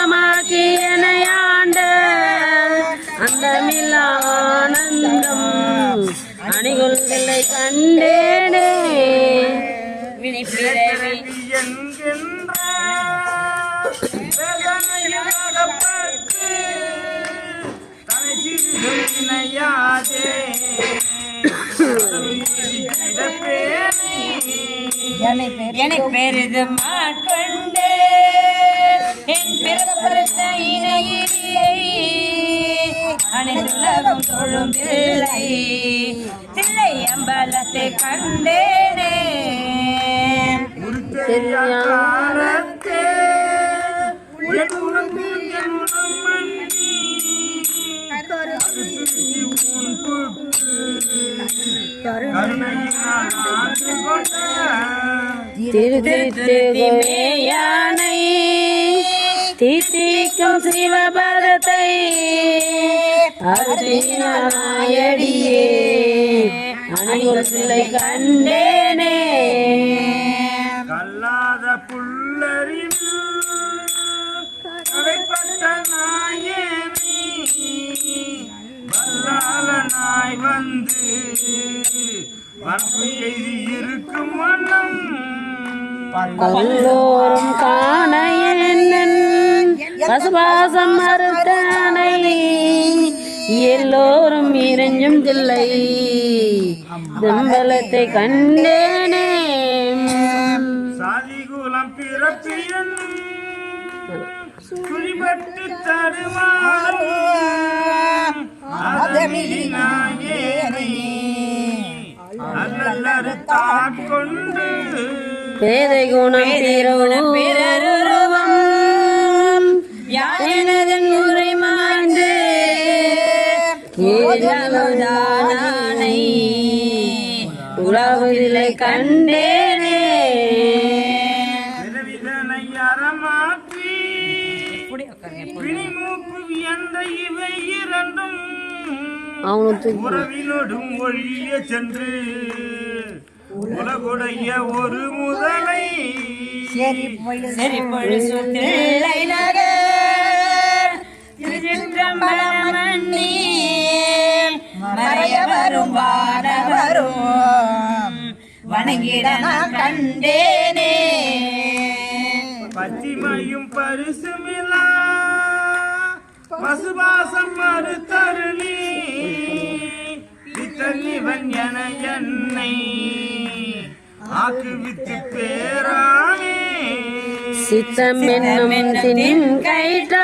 சொந்தமாக்கி எனையாண்ட அந்தமில்ல ஆனந்தம் அணிகொள்களை கண்டேனே. விழிப்பிறவி. என்கின்ற அகப்பட்டு தலை அனைத்துலகம் தொழும் தில்லை தில்லை அம்பலத்தை கண்டேனே. காலத்தே என் உனக்கு அருதினாயடியே அணிகொலை கண்டேனே. கல்லாத புல்லறிவு கடைப்பட்ட நாயேனி வல்லால நாய் வந்து வரப்பு எய்தி இருக்கும் வண்ணம். கல்லோரும் காண பசுபாசம் மறுத்தானை. எல்லோரும் இறைஞ்சும் தில்லை. தம்பலத்தை கண்டேனே. சாதிகுலம் பிறப்பியன் குறிபட்டு தாட்கொண்டு பேதை குணம் யானதன் ஏழானை உலாவதிலை கண்டேனே. உறவினோடும் ஒழிய சென்று உலகுடைய ஒரு முதலை சரி பொழுது தில்லை நகர். திருச்சிற்றம்பலம் மண்ணி மறைய வரும் வானவரும். வணங்கிட நான் கண்டேனே. பச்சிமையும் பரிசுமிலா. பசுபாசம் மறுத்தருளி. இத்தன்னிவன் என என்னை ஆக்குவித்து பேரானே. சித்தம் என்னும் கைட்ட